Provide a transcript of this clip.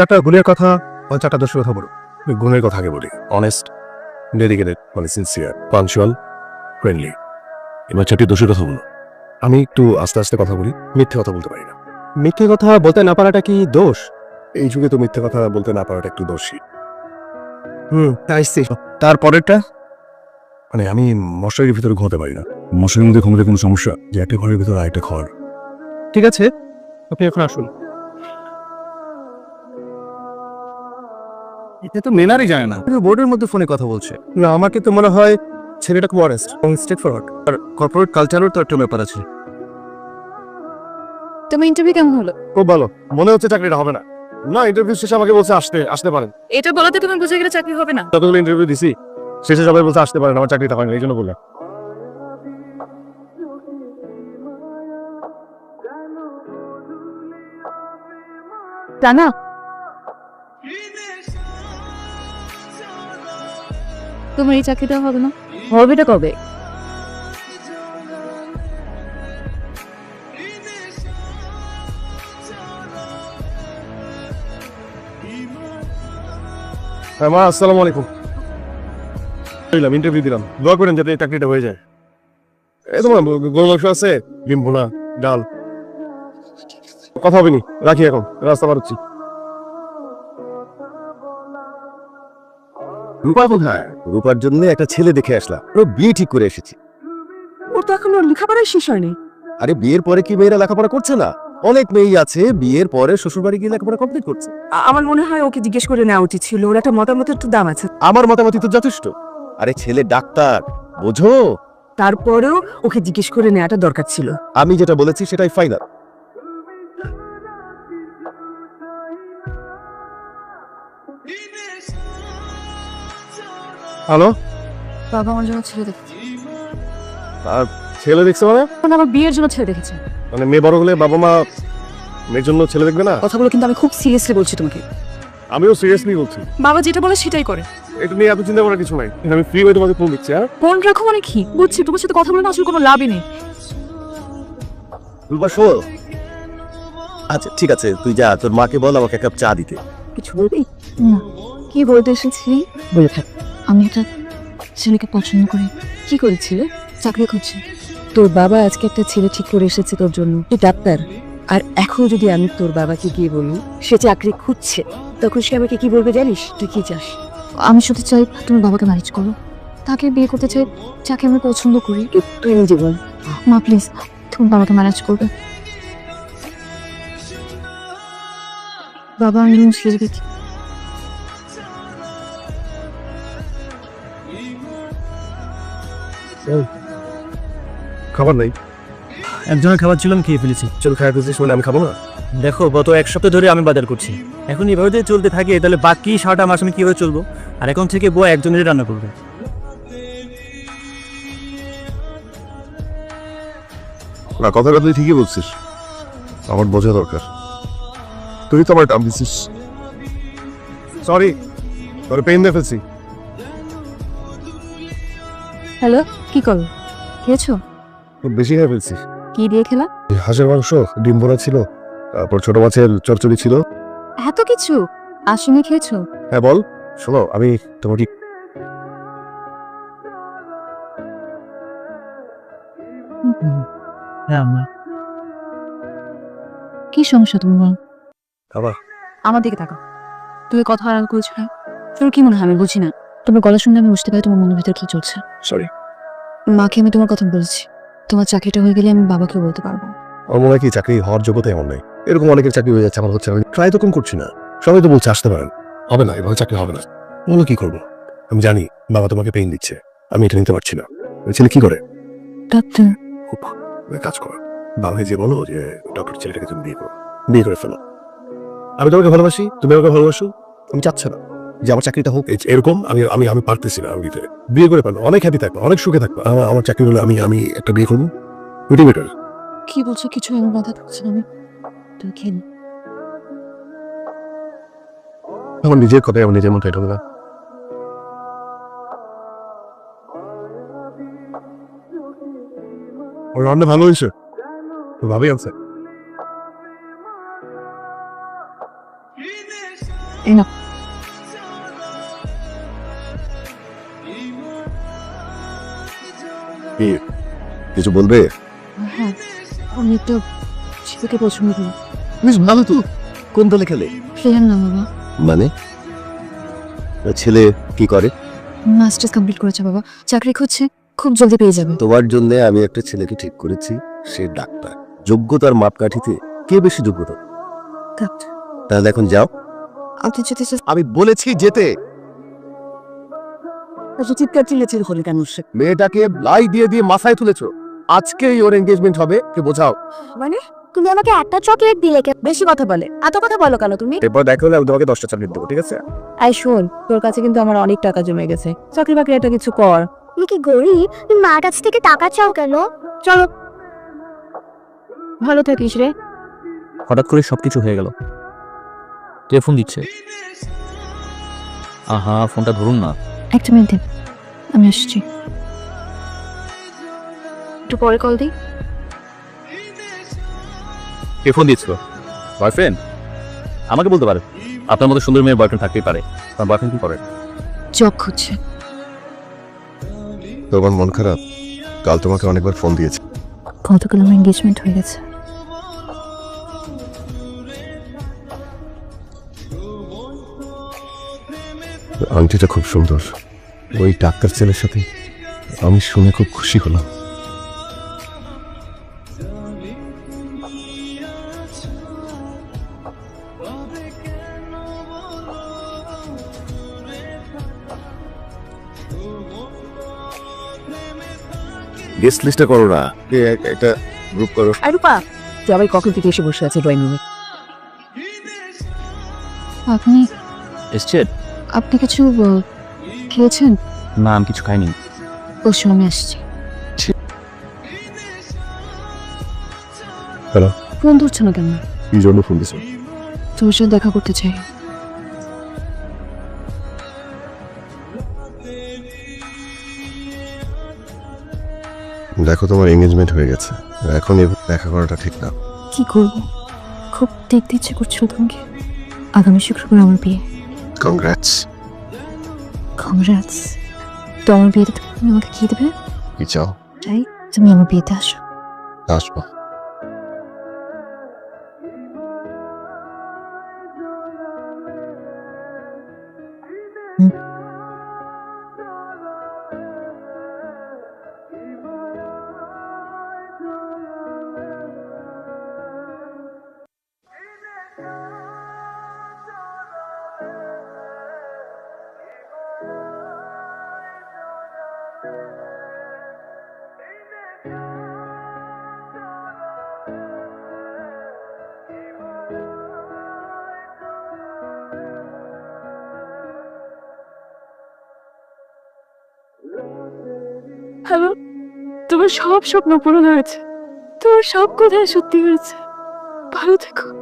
চারটা গুণের কথা ও চারটা দোষের কথা বলো। গুণের কথা আগে বলি। অনেস্ট ডেডিকেটেড মানে সিনসিয়ার পাঞ্চুয়াল ফ্রেন্ডলি এবার চারটি দোষের কথা বলো। আমি একটু আস্তে আস্তে কথা বলি মিথ্যে কথা বলতে পারি না। মিথ্যে কথা বলতে না পারাটা কি দোষ? এই যুগে তো মিথ্যে কথা বলতে না পারাটা একটু দোষী। হুম আসছি তারপরেরটা মানে আমি মশারির ভিতরে ঘুমাতে পারি না। মশারির মধ্যে ঘুমোতে কোনো সমস্যা? যে একটা ঘরের ভিতরে আরেকটা ঘর। ঠিক আছে আপনি এখন আসুন। এটা তো মেনারই জানে না। বোর্ডের মধ্যে ফোনে কথা বলছে। না আমাকে তো মনে হয় ছেলেটা খুব অনেস্ট এবং স্টেট ফরওয়ার্ড আর কর্পোরেট কালচারও তো একটা ব্যাপার আছে। তোমার ইন্টারভিউ কেমন হলো? খুব ভালো। মনে হচ্ছে চাকরিটা হবে না। না ইন্টারভিউ শেষে আমাকে বলছে আসতে আসতে পারেন। এটা বলাতে তুমি বুঝে গেলে চাকরি হবে না। যতগুলো ইন্টারভিউ দিছি শেষে সবাই বলছে আসতে পারেন আমার চাকরিটা হয়নি এই জন্য বললাম। টানা তোমার এই চাকরিটা হবে না? হবেটা কবে? হ্যাঁ মা আসসালামু আলাইকুম। দিলাম ইন্টারভিউ দিলাম। দোয়া করেন যাতে এই চাকরিটা হয়ে যায়। এই তোমার গরু মাংস আছে? ডিম ভুনা ডাল। কথা হবে নি রাখি এখন রাস্তা পারছি রূপা কোথায় রূপার জন্য একটা ছেলে দেখে আসলাম। ওর বিয়ে ঠিক করে এসেছি। ওর তো এখনও লেখাপড়াই শেষ হয়নি। আরে বিয়ের পরে কি মেয়েরা লেখাপড়া করছে না? অনেক মেয়েই আছে বিয়ের পরে শ্বশুরবাড়ি গিয়ে লেখাপড়া কমপ্লিট করছে। আমার মনে হয় ওকে জিজ্ঞেস করে নেওয়া উচিত ছিল। ওর একটা মতামতের একটু দাম আছে। আমার মতামতই তো যথেষ্ট। আরে ছেলে ডাক্তার বোঝো? তারপরেও ওকে জিজ্ঞেস করে নেওয়াটা দরকার ছিল। আমি যেটা বলেছি সেটাই ফাইনাল হ্যালো? বাবা আমার জন্য ছেলে দেখেছে। আর ছেলে দেখছে মানে? মানে আমার বিয়ের জন্য ছেলে দেখেছে। মানে মেয়ে বড় হলে বাবা মা মেয়ের জন্য ছেলে দেখবে না? কথাগুলো কিন্তু আমি খুব সিরিয়াসলি বলছি তোমাকে। আমিও সিরিয়াসলি বলছি। বাবা যেটা বলে সেটাই করে। এটা নিয়ে এত চিন্তা করার কিছু নাই। আমি ফ্রি হয়ে তোমাকে ফোন দিচ্ছি হ্যাঁ? ফোন রাখো মানে কি? বুঝছি তোমার সাথে কথা বলে না আসলে কোনো লাভই নেই। রূপা শোন আচ্ছা ঠিক আছে তুই যা তোর মাকে বল আমাকে এক কাপ চা দিতে। কিছু বলবি? না। কি বলতে এসেছিলি বলে থাক। আমি একটা ছেলেকে পছন্দ করি। কি করেছিলে? চাকরি করছি তোর বাবা আজকে একটা ছেলে ঠিক করে এসেছে তোর জন্য। তুই ডাক্তার। আর এখন যদি আমি তোর বাবাকে গিয়ে বলি সে চাকরি খুঁজছে তখন সে আমাকে কি বলবে জানিস? তুই কি চাস? আমি শুধু চাই তুমি বাবাকে ম্যানেজ করো। তাকে বিয়ে করতে চাই যাকে আমি পছন্দ করি। তুই নিজে বল। মা প্লিজ তুমি বাবাকে ম্যানেজ করবে। বাবা আমি খাবার নাই। একজনের খাবার ছিল আমি খেয়ে ফেলেছি। চল খাই দিচ্ছিস মানে আমি খাব না? দেখো গত এক সপ্তাহ ধরে আমি বাজার করছি। এখন এভাবে যদি চলতে থাকে তাহলে বাকি সারাটা মাস আমি কীভাবে চলবো? আর এখন থেকে বউ একজনেরই রান্না করবে। না কথাটা তুই ঠিকই বলছিস। আমার বোঝা দরকার। তুই তো আমার টাম দিছিস। সরি তোর পেন দিয়ে ফেলছি হ্যালো কি করো? খেয়েছো? খুব বেশি খেয়ে ফেলছিস কি দিয়ে খেলা? হাঁসের মাংস ডিম ভরা ছিল তারপর ছোট মাছের চচ্চড়ি ছিল। এত কিছু? আসলে খেয়েছো? হ্যাঁ বল। শোনো আমি তোমাকে হ্যাঁ আমার। কি সমস্যা তুমি বলো? খাবার আমার দিকে তাকাও। তুমি কথা আড়াল করেছ হ্যাঁ তোর কি মনে হয়? আমি বুঝি না। তোমার গলা শুনে আমি বুঝতে পারি তোমার মনের ভিতর কি চলছে। সরি মাকে আমি তোমার কথা বলেছি। তোমার চাকরিটা হয়ে গেলে আমি বাবাকে বলতে পারব। আমার মনে হয় কি চাকরি হওয়ার যোগ্যতা এমন নাই। এরকম অনেকের চাকরি হয়ে যাচ্ছে আমার হচ্ছে আমি ট্রাই তো কোন করছি না। সবাই তো বলছে আসতে পারেন। হবে না এভাবে চাকরি হবে না। বলো কি করব? আমি জানি বাবা তোমাকে পেইন দিচ্ছে। আমি এটা নিতে পারছি না। ওই ছেলে কি করে? ডাক্তার। বাবা, কাজ করো। বাবাকে যে বলো যে ডক্টর ছেলেটাকে তুমি বিয়ে করো। বিয়ে করে ফেলো। আমি তোমাকে ভালোবাসি তুমি আমাকে ভালোবাসো আমি চাচ্ছি না। যে আমার চাকরিটা হোক। এরকম আমি আমি আমি পারতেছি না আমি বিয়ে করে ফেলো অনেক হ্যাপি থাকব অনেক সুখে থাকব। আমার আমার চাকরি হলে আমি আমি একটা বিয়ে করব। ওইটাই বেটার কি বলছো কিছু আমি মাথা ঢুকছে আমি। তুমি খেয়ে আমার নিজের কথাই আমার নিজের মতো ঢোকে না। ওর রান্না ভালো হয়েছে? তো ভাবি আছে। এই না কি কিছু বলবে? হ্যাঁ আমি একটা ছেলেকে পছন্দ করি। বেশ ভালো তো। কোন দলে খেলে? প্রেম না বাবা। মানে? ছেলে কি করে? মাস্টার্স কমপ্লিট করেছে বাবা। চাকরি খুঁজছে খুব জলদি পেয়ে যাবে। তোমার জন্য আমি একটা ছেলেকে ঠিক করেছি সে ডাক্তার। যোগ্যতার মাপকাঠিতে কে বেশি যোগ্যতা। তাহলে এখন যাও। আপনি যদি আমি বলেছি যেতে। এত চিৎকার চিল্লেছিল হলে কেন সে। মেয়েটাকে লাই দিয়ে দিয়ে মাথায় তুলেছো। আজকেই ওর এঙ্গেজমেন্ট হবে কে বোঝাও। মানে? তুমি আমাকে একটা চকলেট দিলে কেন? বেশি কথা বলে। এত কথা বলো কেন তুমি? এরপর দেখা আমি তোমাকে দশটা চকলেট দেবো ঠিক আছে? আই শোন তোর কাছে কিন্তু আমার অনেক টাকা জমে গেছে। চাকরি বাকরি একটা কিছু কর। তুমি কি গরিব? তুমি মার কাছ থেকে টাকা চাও কেন? চলো। ভালো থাকিস রে। হঠাৎ করে সবকিছু হয়ে গেল। কে ফোন দিচ্ছে? আহা ফোনটা ধরুন না। একটা মিনিট দিন আমি আসছি। একটু পরে কল দিই। কে ফোন দিচ্ছিল বয়ফ্রেন্ড আমাকে বলতে পারে। আপনার মতো সুন্দর মেয়ের বয়ফ্রেন্ড থাকতেই পারে। আপনার বয়ফ্রেন্ড কি করে? জব খুঁজছে তোমার মন খারাপ? কাল তোমাকে অনেকবার ফোন দিয়েছে। গতকাল আমার এঙ্গেজমেন্ট হয়ে গেছে। আংটিটা খুব সুন্দর। ওই ডাক্তার ছেলের সাথে আমি শুনে খুব খুশি হলাম। গেস্ট লিস্টটা করো না। একটা গ্রুপ করো। আর রূপা সবাই কখন থেকে এসে বসে আছে ড্রয়িং রুমে আপনি এসছেন? আপনি কিছু আহ, খেয়েছেন? না আমি কিছু খাইনি। বসুন আমি আসছি। হ্যালো ফোন ধরছে না কেন? কি জন্য ফোন দিছো? তোর সাথে দেখা করতে চাই। দেখো তোমার এঙ্গেজমেন্ট হয়ে গেছে। এখন এভাবে দেখা করাটা ঠিক না। কি করব? খুব দেখতে ইচ্ছে করছিল তোমাকে। আগামী শুক্রবার আমার বিয়ে। কংগ্রাটস কংগ্রাটস তো আমার বিয়েতে তুমি আমাকে কি দেবে কি চাও চাই তুমি আমার বিয়েতে আসো আসব হ্যালো তোমার সব স্বপ্ন পূরণ হয়েছে। তোমার সব কথা সত্যি হয়েছে। ভালো থেকো।